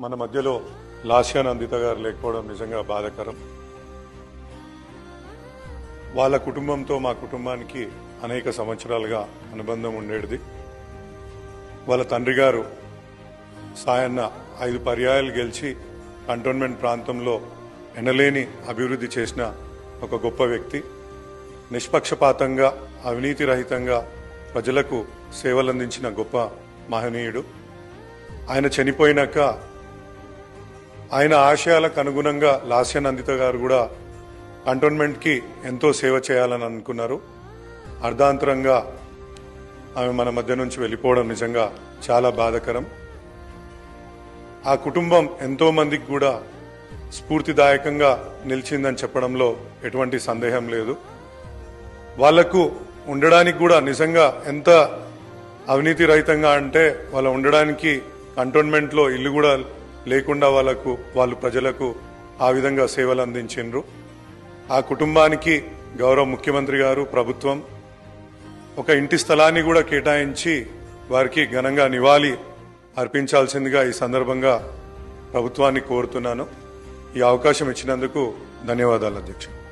మన మధ్యలో లాస్యా నందిత గారు లేకపోవడం నిజంగా బాధాకరం. వాళ్ళ కుటుంబంతో మా కుటుంబానికి అనేక సంవత్సరాలుగా అనుబంధం ఉండేది వాళ్ళ తండ్రి గారు సాయన్న ఐదు పర్యాయాలు గెలిచి కంటోన్మెంట్ ప్రాంతంలో ఎనలేని అభివృద్ధి చేసిన ఒక గొప్ప వ్యక్తి. నిష్పక్షపాతంగా అవినీతి రహితంగా ప్రజలకు సేవలందించిన గొప్ప మహనీయుడు. ఆయన చనిపోయినాక ఆయన ఆశయాలకు అనుగుణంగా లాస్య నందిత గారు కూడా కంటోన్మెంట్కి ఎంతో సేవ చేయాలని అనుకున్నారు. అర్ధాంతరంగా ఆమె మన మధ్య నుంచి వెళ్ళిపోవడం నిజంగా చాలా బాధకరం. ఆ కుటుంబం ఎంతో మందికి కూడా స్ఫూర్తిదాయకంగా నిలిచిందని చెప్పడంలో ఎటువంటి సందేహం లేదు. వాళ్ళకు ఉండడానికి కూడా నిజంగా ఎంత అవినీతి రహితంగా అంటే వాళ్ళ ఉండడానికి కంటోన్మెంట్లో ఇల్లు కూడా లేకుండా వాళ్ళకు వాళ్ళు ప్రజలకు ఆ విధంగా సేవలు అందించిండ్రు. ఆ కుటుంబానికి గౌరవ ముఖ్యమంత్రి గారు ప్రభుత్వం ఒక ఇంటి స్థలాన్ని కూడా కేటాయించి వారికి ఘనంగా నివాళి అర్పించాల్సిందిగా ఈ సందర్భంగా ప్రభుత్వాన్ని కోరుతున్నాను. ఈ అవకాశం ఇచ్చినందుకు ధన్యవాదాలు అధ్యక్షుడు